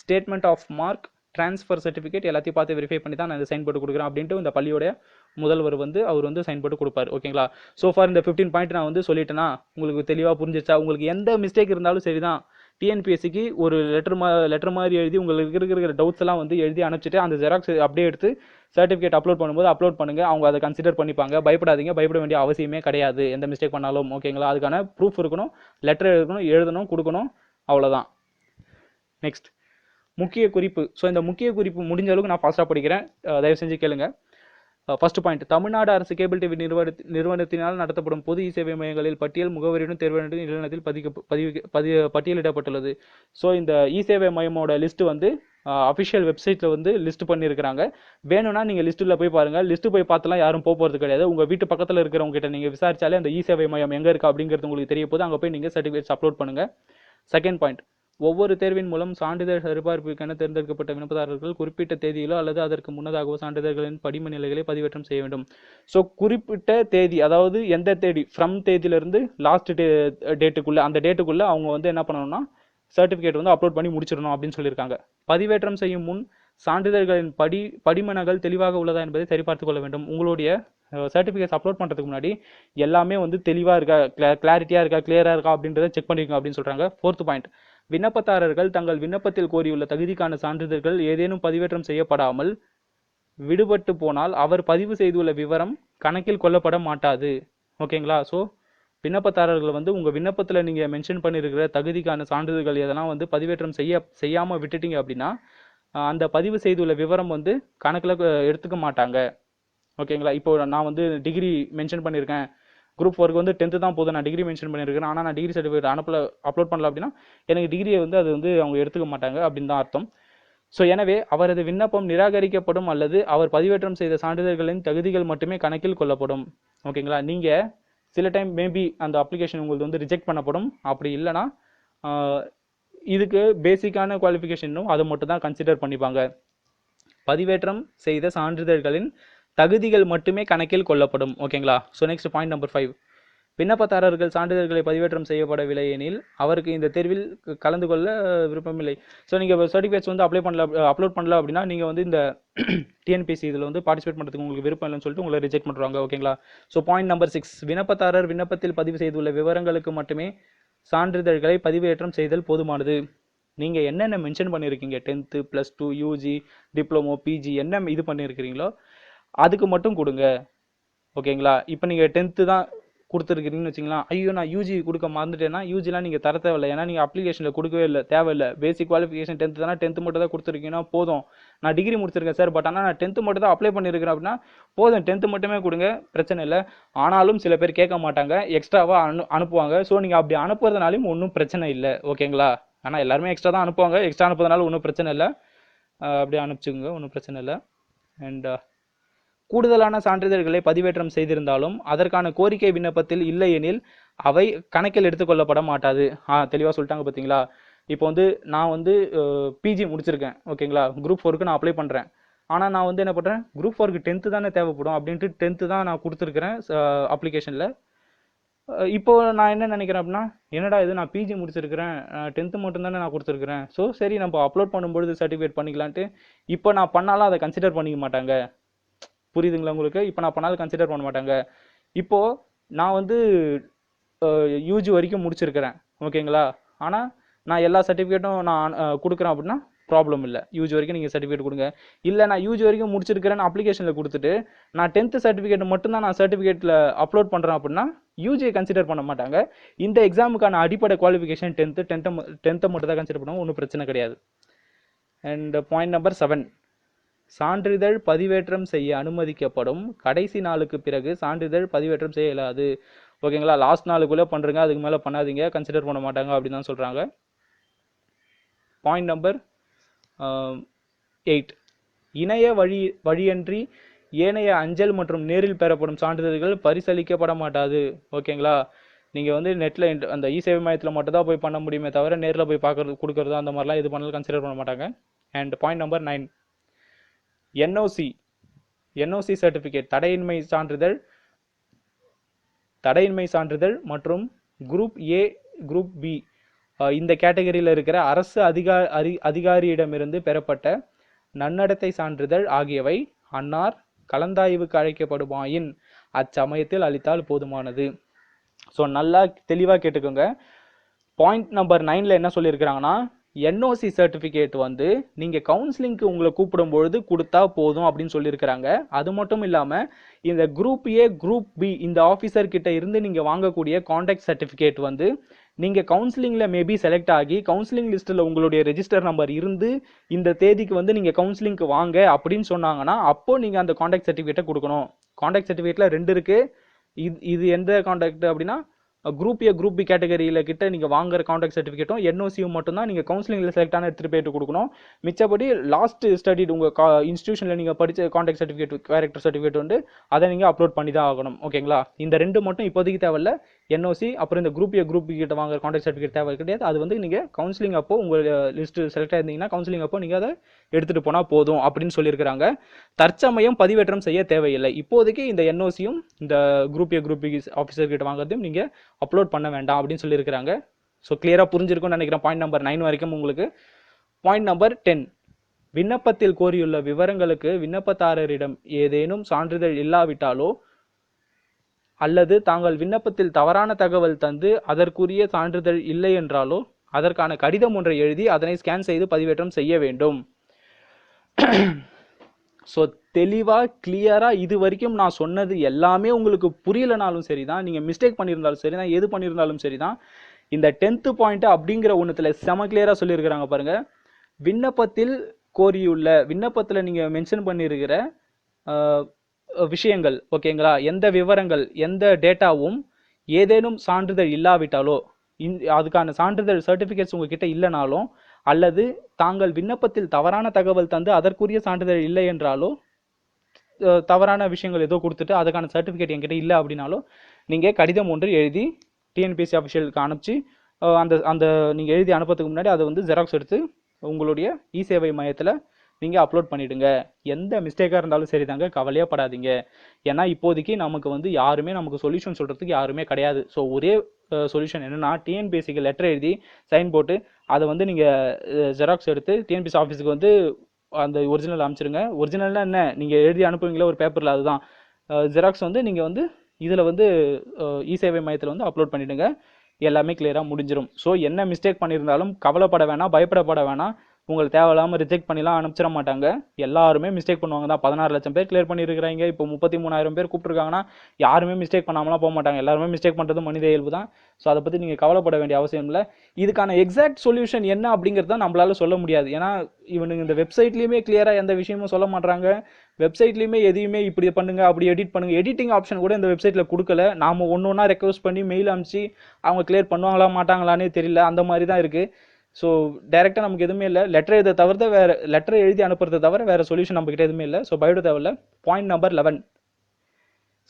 A: statement of mark transfer certificate எல்லாத்தையும் பார்த்து வெரிஃபை பண்ணி தான் நான் இந்த சைன் போட்டு கொடுக்குறேன் அப்படின்ட்டு இந்த பள்ளியோட முதல்வர் வந்து அவர் வந்து சைன் போட்டு கொடுப்பார் ஓகேங்களா ஸோ ஃபார் இந்த 15 பாயிண்ட் நான் வந்து சொல்லிட்டேன்னா உங்களுக்கு தெளிவாக புரிஞ்சிச்சா உங்களுக்கு எந்த மிஸ்டேக் இருந்தாலும் சரி தான் டிஎன்பிஎஸ்சிக்கு ஒரு லெட்டர் மா லெட்டர் மாதிரி எழுதி உங்களுக்கு இருக்கிற டவுட்ஸ் எல்லாம் வந்து எழுதி அனுப்பிச்சிட்டு அந்த ஜெராக்ஸ் அப்படியே எடுத்து சர்டிஃபிகேட் அப்லோட் பண்ணும்போது அப்லோட் பண்ணுங்கள் அவங்க அதை கன்சிடர் பண்ணிப்பாங்க. பயப்படாதீங்க. பயப்பட வேண்டிய அவசியமே கிடையாது. எந்த மிஸ்டேக் பண்ணாலும் ஓகேங்களா அதுக்கான ப்ரூஃப் இருக்கணும். லெட்டர் எழுதணும் எழுதணும் கொடுக்கணும். அவ்வளோதான் நெக்ஸ்ட் முக்கிய குறிப்பு. ஸோ இந்த முக்கிய குறிப்பு முடிஞ்ச அளவுக்கு நான் ஃபாஸ்ட்டாக படிக்கிறேன். தயவு செஞ்சு கேளுங்கள் ஃபர்ஸ்ட் பாயிண்ட் தமிழ்நாடு அரசு கேபிள் டிவி நிறுவன நிறுவனத்தினால் நடத்தப்படும் பொது இ சேவை மையங்களில் பட்டியல் முகவரியுடன் தேர்வான நிறுவனத்தில் பதிக்க பதிவு பதி பட்டியலிடப்பட்டுள்ளது. ஸோ இந்த இ சேவை மையமோட லிஸ்ட் வந்து அஃபிஷியல் வெப்சைட்டில் வந்து லிஸ்ட் பண்ணியிருக்கிறாங்க. வேணும்னா நீங்கள் லிஸ்ட்டில் போய் பாருங்கள் லிஸ்ட்டு போய் பார்த்தலாம் யாரும் போக போகிறது கிடையாது. உங்கள் வீட்டு பக்கத்தில் இருக்கிறவங்க கிட்ட நீங்கள் விசாரிச்சாலே அந்த இ சேவை மையம் எங்கே இருக்குது அப்படிங்கிறது உங்களுக்கு தெரிய போது அங்கே போய் நீங்கள் சர்டிஃபிகேட்ஸ் அப்லோட் பண்ணுங்கள் செகண்ட் பாயிண்ட் ஒவ்வொரு தேர்வின் மூலம் சான்றிதழ் சரிபார்ப்புக்கென தேர்ந்தெடுக்கப்பட்ட விண்ணப்பதாரர்கள் குறிப்பிட்ட தேதியிலோ அல்லது அதற்கு முன்னதாகவோ சான்றிதழ்களின் படிம நிலைகளை பதிவேற்றம் செய்ய வேண்டும். ஸோ குறிப்பிட்ட தேதி அதாவது எந்த தேதி ஃப்ரம் தேதியிலிருந்து லாஸ்ட் டே டேட்டுக்குள்ளே அந்த டேட்டுக்குள்ளே அவங்க வந்து என்ன பண்ணணும்னா சர்டிஃபிகேட் வந்து அப்லோட் பண்ணி முடிச்சிடணும் அப்படின்னு சொல்லியிருக்காங்க. பதிவேற்றம் செய்யும் முன் சான்றிதழ்களின் படி படிமனங்கள் தெளிவாக உள்ளதா என்பதை சரிபார்த்து கொள்ள வேண்டும். உங்களுடைய சர்டிஃபிகேட்ஸ் அப்லோட் பண்ணுறதுக்கு முன்னாடி எல்லாமே வந்து தெளிவாக இருக்கா கிளாரிட்டியாக இருக்கா கிளியராக இருக்கா அப்படின்றத செக் பண்ணிக்கோங்க அப்படின்னு சொல்கிறாங்க ஃபோர்த் பாயிண்ட் விண்ணப்பதாரர்கள் தங்கள் விண்ணப்பத்தில் கோரியுள்ள தகுதிக்கான சான்றிதழ்கள் ஏதேனும் பதிவேற்றம் செய்யப்படாமல் விடுபட்டு போனால் அவர் பதிவு செய்துள்ள விவரம் கணக்கில் கொள்ளப்பட மாட்டாது. ஓகேங்களா? ஸோ விண்ணப்பதாரர்கள் வந்து உங்கள் விண்ணப்பத்தில் நீங்கள் மென்ஷன் பண்ணியிருக்கிற தகுதிக்கான சான்றிதழ்கள் எதெல்லாம் வந்து பதிவேற்றம் செய்ய செய்யாமல் விட்டுட்டீங்க அப்படின்னா அந்த பதிவு செய்துள்ள விவரம் வந்து கணக்கில் எடுத்துக்க மாட்டாங்க. ஓகேங்களா? இப்போ நான் வந்து டிகிரி மென்ஷன் பண்ணியிருக்கேன் குரூப் ஒர்க் வந்து டென்த்து தான் போதும் நான் டிகிரி மென்ஷன் பண்ணியிருக்கேன். ஆனால் நான் டிகிரி சர்டிஃபிகேட் அனுப்பல அப்லோட் பண்ணல அப்படின்னா எனக்கு டிகிரியை வந்து அது வந்து அவங்க எடுத்துக்க மாட்டாங்க அப்படின்னு தான் அர்த்தம். ஸோ எனவே அவரது விண்ணப்பம் நிராகரிக்கப்படும் அல்லது அவர் பதிவேற்றம் செய்த சான்றிதழ்களின் தகுதிகள் மட்டுமே கணக்கில் கொள்ளப்படும். ஓகேங்களா நீங்கள் சில டைம் மேபி அந்த அப்ளிகேஷன் உங்களுக்கு வந்து ரிஜெக்ட் பண்ணப்படும். அப்படி இல்லைன்னா இதுக்கு பேசிக்கான குவாலிஃபிகேஷனும் அதை மட்டும் தான் கன்சிடர் பண்ணிப்பாங்க. பதிவேற்றம் செய்த சான்றிதழ்களின் தகுதிகள் மட்டுமே கணக்கில் கொள்ளப்படும். ஓகேங்களா? So next point number five விண்ணப்பதாரர்கள் சான்றிதழ்களை பதிவேற்றம் செய்யப்படவில்லை எனில் அவருக்கு இந்த தேர்வில் கலந்து கொள்ள விருப்பமில்லை. ஸோ நீங்கள் சர்டிஃபிகேட்ஸ் வந்து அப்ளை பண்ணல அப்லோட் பண்ணல அப்படின்னா நீங்கள் வந்து இந்த டிஎன்பிசி இதில் வந்து பார்ட்டிசிபேட் பண்ணுறதுக்கு உங்களுக்கு விருப்பம் இல்லைன்னு சொல்லிட்டு உங்களை ரிஜெக்ட் பண்ணுறாங்க ஓகேங்களா? ஸோ பாயிண்ட் நம்பர் சிக்ஸ் விண்ணப்பதாரர் விண்ணப்பத்தில் பதிவு செய்துள்ள விவரங்களுக்கு மட்டுமே சான்றிதழ்களை பதிவேற்றம் செய்தல் போதுமானது. நீங்கள் என்னென்ன மென்ஷன் பண்ணியிருக்கீங்க tenth plus two UG diploma PG என்ன இது பண்ணியிருக்கிறீங்களோ அதுக்கு மட்டும் கொடுங்க. ஓகேங்களா? இப்போ நீங்கள் டென்த்து தான் கொடுத்துருக்கிறீங்கன்னு வச்சிங்களா ஐயோ நான் யூஜி கொடுக்க மறந்துட்டேன்னா யூஜிலாம் நீங்கள் தர தேவையில்லை. ஏன்னா நீங்கள் அப்ளிகேஷனில் கொடுக்கவே இல்லை தேவையில்லை. பேசிக் குவாலிஃபிகேஷன் டென்த்து தானே? டென்த்து மட்டும் தான் கொடுத்துருக்கீங்கன்னா போதும். நான் டிகிரி முடிச்சிருக்கேன் சார் பட் ஆனால் நான் டென்த்து மட்டும் தான் அப்ளை பண்ணியிருக்கிறேன் அப்படின்னா போதும். டென்த்து மட்டுமே கொடுங்க பிரச்சனை இல்லை. ஆனாலும் சில பேர் கேட்க மாட்டாங்க. எக்ஸ்ட்ராவாக அனு அனுப்புவாங்க. ஸோ நீங்கள் அப்படி அனுப்புறதுனாலையும் ஒன்றும் பிரச்சனை இல்லை. ஓகேங்களா? ஆனால் எல்லாருமே எக்ஸ்ட்ரா தான் அனுப்புவாங்க. எக்ஸ்ட்ரா அனுப்புறதுனால ஒன்றும் பிரச்சனை இல்லை. அப்படியே அனுப்பிச்சுங்க ஒன்றும் பிரச்சனை இல்லை. அண்ட் கூடுதலான சான்றிதழ்களை பதிவேற்றம் செய்திருந்தாலும் அதற்கான கோரிக்கை விண்ணப்பத்தில் இல்லையெனில் அவை கணக்கில் எடுத்துக்கொள்ளப்பட மாட்டாது. ஆ தெளிவாக சொல்லிட்டாங்க பார்த்தீங்களா இப்போ வந்து நான் வந்து பிஜி முடிச்சிருக்கேன். ஓகேங்களா? குரூப் ஃபோருக்கு நான் அப்ளை பண்ணுறேன் ஆனால் நான் வந்து என்ன பண்ணுறேன் குரூப் ஃபோருக்கு டென்த்து தானே தேவைப்படும் அப்படின்ட்டு டென்த்து தான் நான் கொடுத்துருக்குறேன் அப்ளிகேஷனில் இப்போ நான் என்ன நினைக்கிறேன் அப்படின்னா என்னடா இது? நான் பிஜி முடிச்சிருக்கிறேன். டென்த்து மட்டும்தானே நான் கொடுத்துருக்குறேன். ஸோ சரி நம்ம அப்லோட் பண்ணும்பொழுது சர்டிஃபிகேட் பண்ணிக்கலான்ட்டு இப்போ நான் பண்ணாலும் அதை கன்சிடர் பண்ணிக்க மாட்டாங்க. புரியுதுங்களா உங்களுக்கு? இப்போ நான் பண்ணாலும் கன்சிடர் பண்ண மாட்டாங்க. இப்போது நான் வந்து யூஜி வரைக்கும் முடிச்சிருக்கிறேன். ஓகேங்களா? ஆனால் நான் எல்லா சர்டிஃபிகேட்டும் நான் கொடுக்குறேன் அப்படின்னா ப்ராப்ளம் இல்லை. யூஜி வரைக்கும் நீங்கள் சர்டிஃபிகேட் கொடுங்க. இல்லை நான் யூஜி வரைக்கும் முடிச்சிருக்கிறேன்னு அப்ளிகேஷனில் கொடுத்துட்டு நான் டென்த்து சர்டிஃபிகேட் மட்டும்தான் நான் சர்டிஃபிகேட்டில் அப்லோட் பண்ணுறேன் அப்படின்னா யூஜியை கன்சிடர் பண்ண மாட்டாங்க. இந்த எக்ஸாமுக்கான அடிப்படை குவாலிஃபிகேஷன் டென்த்து டென்த்தை டென்த்தை மட்டும் தான் கன்சிடர் பண்ணுவோம். ஒன்றும் பிரச்சனை கிடையாது. அண்ட் பாயிண்ட் நம்பர் செவன் சான்றிதழ் பதிவேற்றம் செய்ய அனுமதிக்கப்படும். கடைசி நாளுக்கு பிறகு சான்றிதழ் பதிவேற்றம் செய்ய இயலாது. ஓகேங்களா? லாஸ்ட் நாளுக்குள்ளே பண்ணுறங்க அதுக்கு மேலே பண்ணாதீங்க. கன்சிடர் பண்ண மாட்டாங்க அப்படின்னு தான் சொல்கிறாங்க பாயிண்ட் நம்பர் எயிட் இணைய வழி வழியன்றி ஏனைய அஞ்சல் மற்றும் நேரில் பெறப்படும் சான்றிதழ்கள் பரிசளிக்கப்பட மாட்டாது. ஓகேங்களா? நீங்கள் வந்து நெட்டில் அந்த இ சேவை மையத்தில் மட்டும் தான் போய் பண்ண முடியுமே தவிர நேரில் போய் பார்க்குறது கொடுக்கறது அந்த மாதிரிலாம் இது பண்ணாலும் கன்சிடர் பண்ண மாட்டாங்க. And point number nine NOC NOC certificate தடையின்மை சான்றிதழ் தடையின்மை சான்றிதழ் மற்றும் குரூப் ஏ குரூப் பி இந்த கேட்டகரியில் இருக்கிற அரசு அதிகா அரி அதிகாரியிடமிருந்து பெறப்பட்ட நன்னடத்தை சான்றிதழ் ஆகியவை அன்னார் கலந்தாய்வுக்கு அழைக்கப்படுமாயின் அச்சமயத்தில் அளித்தால் போதுமானது. ஸோ நல்லா தெளிவாக கேட்டுக்கோங்க. பாயிண்ட் நம்பர் நைனில் என்ன சொல்லியிருக்கிறாங்கன்னா என்ஓசி சர்டிஃபிகேட் வந்து நீங்கள் கவுன்சிலிங்க்கு உங்களை கூப்பிடும் பொழுது கொடுத்தா போதும் அப்படின்னு சொல்லியிருக்கிறாங்க. அது மட்டும் இல்லாமல் இந்த குரூப் ஏ குரூப் பி இந்த ஆஃபீஸர் கிட்ட இருந்து நீங்கள் வாங்கக்கூடிய காண்டாக்ட் சர்டிஃபிகேட் வந்து நீங்கள் கவுன்சிலிங்கில் மேபி செலக்ட் ஆகி கவுன்சிலிங் லிஸ்ட்டில் உங்களுடைய ரெஜிஸ்டர் நம்பர் இருந்து இந்த தேதிக்கு வந்து நீங்கள் கவுன்சிலிங்க்கு வாங்க அப்படின்னு சொன்னாங்கன்னா அப்போது நீங்கள் அந்த காண்டாக்ட் சர்டிஃபிகேட்டை கொடுக்கணும். காண்டாக்ட் சர்டிஃபிகேட்டில் ரெண்டு இருக்குது இது இது எந்த காண்டாக்ட் அப்படின்னா குரூப் ஏ குரூப் பி கேட்டகரியில் கிட்ட நீங்கள் வாங்குற காண்டாக்ட் சர்டிஃபிகேட்டும் என்ஓசியும் மட்டும்தான் நீங்கள் கவுன்சிலிங்கில் செலக்ட் ஆனால் எடுத்துகிட்டு போயிட்டு கொடுக்கணும். மிச்சப்படி லாஸ்ட் ஸ்டடி உங்கள் கா இன்ஸ்டியூஷனில் நீங்கள் படித்த காண்டாக்ட் சர்டிஃபிகேட் கேரக்டர் சர்டிஃபிகேட் வந்து அதை நீங்கள் அப்லோட் பண்ணி தான் ஆகணும் ஓகேங்களா இந்த ரெண்டு மட்டும் இப்போதைக்கு தேவையில்ல. என்ஓசி அப்புறம் இந்த குரூப் ஏ குரூப் கிட்ட வாங்குற கான்டாக்ட் சர்டிஃபிகேட் தேவை கிடையாது. அது வந்து நீங்கள் கவுன்சிலிங் அப்போ உங்கள் லிஸ்ட் செலக்ட் ஆயிருந்தீங்கன்னா கவுன்சிலிங் அப்போ நீங்கள் அதை எடுத்துகிட்டு போனால் போதும் அப்படின்னு சொல்லியிருக்கிறாங்க. தற்சமயம் பதிவேற்றம் செய்ய தேவையில்லை. இப்போதைக்கு இந்த என்ஓசியும் இந்த குரூப் ஏ குரூப் ஆஃபீஸர் கிட்ட வாங்குறதையும் நீங்கள் அப்லோட் பண்ண வேண்டாம் அப்படின்னு சொல்லியிருக்கிறாங்க. ஸோ கிளியராக புரிஞ்சிருக்கும்னு நினைக்கிறேன். பாயிண்ட் நம்பர் நைன் வரைக்கும் உங்களுக்கு. பாயிண்ட் நம்பர் டென் விண்ணப்பத்தில் கோரியுள்ள விவரங்களுக்கு விண்ணப்பதாரரிடம் ஏதேனும் சான்றிதழ் இல்லாவிட்டாலோ அல்லது தாங்கள் விண்ணப்பத்தில் தவறான தகவல் தந்து அதற்குரிய சான்றிதழ் இல்லை என்றாலோ அதற்கான கடிதம் ஒன்றை எழுதி அதனை ஸ்கேன் செய்து பதிவேற்றம் செய்ய வேண்டும். ஸோ தெளிவாக கிளியராக இது வரைக்கும் நான் சொன்னது எல்லாமே உங்களுக்கு புரியலனாலும் சரி தான் நீங்கள் மிஸ்டேக் பண்ணியிருந்தாலும் சரி தான் எது பண்ணியிருந்தாலும் சரி தான் இந்த டென்த்து பாயிண்ட்டு அப்படிங்கிற ஒன்றுத்தில் செம கிளியராக சொல்லியிருக்கிறாங்க பாருங்கள் விண்ணப்பத்தில் கோரியுள்ள விண்ணப்பத்தில் நீங்கள் மென்ஷன் பண்ணியிருக்கிற விஷயங்கள் ஓகேங்களா? எந்த விவரங்கள் எந்த டேட்டாவும் ஏதேனும் சான்றிதழ் இல்லாவிட்டாலோ இந் அதுக்கான சான்றிதழ் சர்டிஃபிகேட்ஸ் உங்ககிட்ட இல்லைனாலும் அல்லது தாங்கள் விண்ணப்பத்தில் தவறான தகவல் தந்து அதற்குரிய சான்றிதழ் இல்லை என்றாலோ தவறான விஷயங்கள் ஏதோ கொடுத்துட்டு அதுக்கான சர்டிஃபிகேட் என்கிட்ட இல்லை அப்படின்னாலும் நீங்கள் கடிதம் ஒன்று எழுதி டிஎன்பிஎஸ்சி அஃபிஷியலுக்கு அனுப்பிச்சு அந்த அந்த நீங்கள் எழுதி அனுப்புறதுக்கு முன்னாடி அதை வந்து ஜெராக்ஸ் எடுத்து உங்களுடைய இ சேவை மையத்தில் நீங்கள் அப்லோட் பண்ணிவிடுங்க எந்த மிஸ்டேக்காக இருந்தாலும் சரி தாங்க கவலையே படாதீங்க. ஏன்னா இப்போதைக்கு நமக்கு வந்து யாருமே நமக்கு சொல்யூஷன் சொல்கிறதுக்கு யாருமே கிடையாது. ஸோ ஒரே சொல்யூஷன் என்னன்னா டிஎன்பிஎஸ்சிக்கு லெட்டர் எழுதி சைன் போட்டு அதை வந்து நீங்கள் ஜெராக்ஸ் எடுத்து டிஎன்பிஎஸ்சி ஆஃபீஸுக்கு வந்து அந்த ஒரிஜினல் அனுப்பிச்சிருங்க. ஒரிஜினல்னா என்ன? நீங்கள் எழுதி அனுப்புவீங்களா? ஒரு பேப்பரில் அதுதான். ஜெராக்ஸ் வந்து நீங்கள் வந்து இதில் வந்து இ சேவை மையத்தில் வந்து அப்லோட் பண்ணிவிடுங்க எல்லாமே கிளியராக முடிஞ்சிடும் ஸோ என்ன மிஸ்டேக் பண்ணியிருந்தாலும் கவலைப்பட வேணாம் பயப்படப்பட வேணாம். உங்களுக்கு தேவையில்லாமல் ரிஜெக்ட் பண்ணிலாம் அனுப்பிச்சிட மாட்டாங்க. எல்லாருமே மிஸ்டேக் பண்ணுவாங்க தான் பதினாறு லட்சம் பேர் கிளியர் பண்ணியிருக்கிறாங்க இப்போ முப்பத்தி மூணாயிரம் பேர் கூப்பிட்டுருக்காங்கன்னா யாருமே மிஸ்டேக் பண்ணாமலாம் போக மாட்டாங்க. எல்லாருமே மிஸ்டேக் பண்ணுறது மனித இயல்பு தான். ஸோ அதை பற்றி நீங்கள் கவலைப்பட வேண்டிய அவசியம் இல்லை. இதுக்கான எக்ஸாக்ட் சொல்யூஷன் என்ன அப்படிங்கிறது தான் நம்மளால சொல்ல முடியாது. ஏன்னா இவனுங்க இந்த வெப்சைட்லேயுமே கிளியராக எந்த விஷயமும் சொல்ல மாட்டாங்க வெப்சைட்லேயுமே எதையுமே இப்படி பண்ணுங்க அப்படி எடிட் பண்ணுங்க. எடிட்டிங் ஆப்ஷன் கூட இந்த வெப்சைட்டில் கொடுக்கல. நாம ஒன்று ஒன்றா ரெக்வஸ்ட் பண்ணி மெயில் அனுப்பிச்சு அவங்க கிளியர் பண்ணுவாங்களா மாட்டாங்களானே தெரியல. அந்த மாதிரி தான் இருக்குது ஸோ டைரெக்டாக நமக்கு எதுவுமே இல்லை. லெட்டர் எழுத தவிர்த்து வேறு லெட்டர் எழுதி அனுப்புறதை தவிர வேறு சொல்யூஷன் நம்மக்கிட்ட எதுவுமே இல்லை. ஸோ பயப்பட தேவையில்ல. பாயிண்ட் நம்பர் லெவன்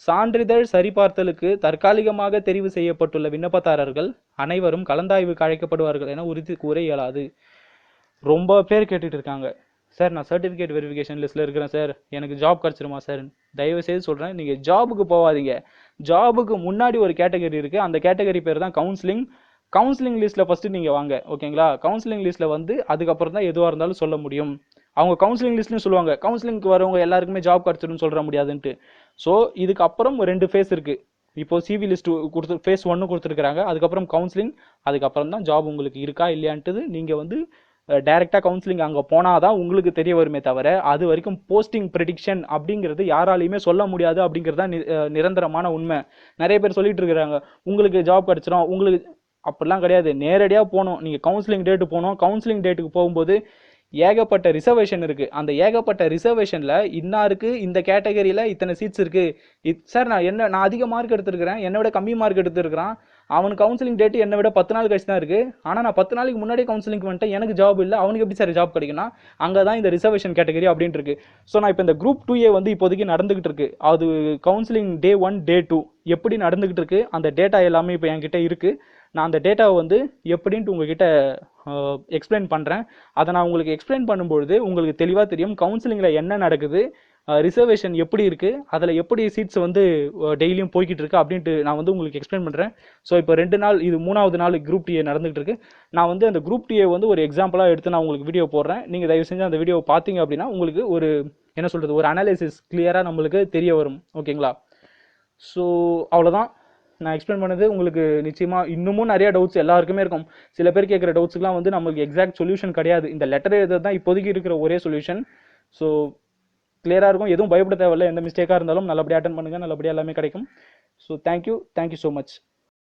A: சான்றிதழ் சரிபார்த்தலுக்கு தற்காலிகமாக தெரிவு செய்யப்பட்டுள்ள விண்ணப்பதாரர்கள் அனைவரும் கலந்தாய்வுக்கு அழைக்கப்படுவார்கள் என உறுதி கூற இயலாது. ரொம்ப பேர் கேட்டுட்டு இருக்காங்க. சார் நான் சர்டிஃபிகேட் வெரிஃபிகேஷன் லிஸ்ட்டில் இருக்கிறேன் சார் எனக்கு ஜாப் கிடச்சிருமா சார் தயவு செய்து சொல்கிறேன் நீங்கள் ஜாபுக்கு போகாதீங்க ஜாபுக்கு முன்னாடி ஒரு கேட்டகரி இருக்குது அந்த கேட்டகரி பேர் தான் கவுன்சிலிங் கவுன்சிலிங் லிஸ்ட்டில் ஃபஸ்ட்டு நீங்கள் வாங்க ஓகேங்களா கவுன்சிலிங் லிஸ்ட்டில் வந்து அதுக்கப்புறம் தான் எதுவாக இருந்தாலும் சொல்ல முடியும். அவங்க கவுன்சிலிங் லிஸ்ட்னு சொல்லுவாங்க. கவுன்சிலிங்க்கு வரவங்க எல்லாருக்குமே ஜாப் கிடச்சிடும் சொல்ல முடியாதுன்ட்டு. ஸோ இதுக்கப்புறம் ரெண்டு ஃபேஸ் இருக்குது இப்போ சிவி லிஸ்ட் கொடுத்து ஃபேஸ் ஒன்று கொடுத்துருக்காங்க அதுக்கப்புறம் கவுன்சிலிங் அதுக்கப்புறம் தான் ஜாப் உங்களுக்கு இருக்கா இல்லையான்ட்டு நீங்கள் வந்து டைரெக்டாக கவுன்சிலிங் அங்கே போனால் தான் உங்களுக்கு தெரிய வருமே தவிர அது வரைக்கும் போஸ்டிங் ப்ரெடிக்ஷன் அப்படிங்கிறது யாராலையுமே சொல்ல முடியாது அப்படிங்கிறது தான் நி- நிரந்தரமான உண்மை. நிறைய பேர் சொல்லிட்டு இருக்கிறாங்க. உங்களுக்கு ஜாப் கிடச்சிரும் உங்களுக்கு அப்படிலாம் கிடையாது. நேரடியாக போகணும். நீங்கள் கவுன்சிலிங் டேட்டு போகணும். கவுன்சிலிங் டேட்டுக்கு போகும்போது ஏகப்பட்ட ரிசர்வேஷன் இருக்குது அந்த ஏகப்பட்ட ரிசர்வேஷனில் இன்னாருக்கு இந்த கேட்டகரியில் இத்தனை சீட்ஸ் இருக்குது இத் சார் நான் என்ன நான் அதிக மார்க் எடுத்துருக்கிறேன். என்னை விட கம்மி மார்க் எடுத்துருக்கிறான். அவனுக்கு கவுன்சிலிங் டேட்டு என்னை விட பத்து நாள் கழிச்சு தான் இருக்குது ஆனால் நான் பத்து நாளைக்கு முன்னாடி கவுன்சிலிங் வந்துட்டேன். எனக்கு ஜாப் இல்லை. அவனுக்கு எப்படி சார் ஜாப் கிடைக்கும்னா அங்கே தான் இந்த ரிசர்வேஷன் கேட்டகரி அப்படின்ட்டு இருக்கு. ஸோ நான் இப்போ இந்த குரூப் டூ ஏ வந்து இப்போதைக்கு நடந்துகிட்டு இருக்கு. அது counselling day one day two எப்படி நடந்துகிட்டு இருக்கு? அந்த டேட்டா எல்லாமே இப்போ என்கிட்ட இருக்குது நான் அந்த டேட்டாவை வந்து எப்படின்ட்டு உங்ககிட்ட எக்ஸ்பிளைன் பண்ணுறேன் அதை நான் உங்களுக்கு எக்ஸ்பிளைன் பண்ணும்பொழுது உங்களுக்கு தெளிவாக தெரியும் கவுன்சிலிங்கில் என்ன நடக்குது ரிசர்வேஷன் எப்படி இருக்குது அதில் எப்படி சீட்ஸ் வந்து டெய்லியும் போய்கிட்டு இருக்கு அப்படின்ட்டு நான் வந்து உங்களுக்கு எக்ஸ்பிளைன் பண்ணுறேன் ஸோ இப்போ ரெண்டு நாள் இது மூணாவது நாள் குரூப் டிஏ நடந்துகிட்டு இருக்கு நான் வந்து அந்த குரூப் டிஏ வந்து ஒரு எக்ஸாம்பிளாக எடுத்து நான் உங்களுக்கு வீடியோ போடுறேன். நீங்கள் தயவு செஞ்சு அந்த வீடியோ பார்த்தீங்க அப்படின்னா உங்களுக்கு ஒரு என்ன சொல்கிறது ஒரு அனாலிசிஸ் கிளியராக நம்மளுக்கு தெரிய வரும். ஓகேங்களா ஸோ அவ்வளோதான் நான் எக்ஸ்பிளைன் பண்ணது உங்களுக்கு நிச்சயமாக இன்னமும் நிறைய டவுட்ஸ் எல்லாருக்குமே இருக்கும். சில பேர் கேட்குற டவுட்ஸ்க்குலாம் வந்து நம்மளுக்கு எக்ஸாக்ட் சொல்யூஷன் கிடையாது. இந்த லெட்டர் எழுதுறது தான் இப்போதைக்கு இருக்கிற ஒரே சொல்யூஷன் ஸோ கிளியராக இருக்கும். எதுவும் பயப்பட தேவையில்ல. எந்த மிஸ்டேக்காக இருந்தாலும் நல்லபடியாக அட்டன் பண்ணுங்கள் நல்லபடியாக எல்லாமே கிடைக்கும். So thank you thank you so much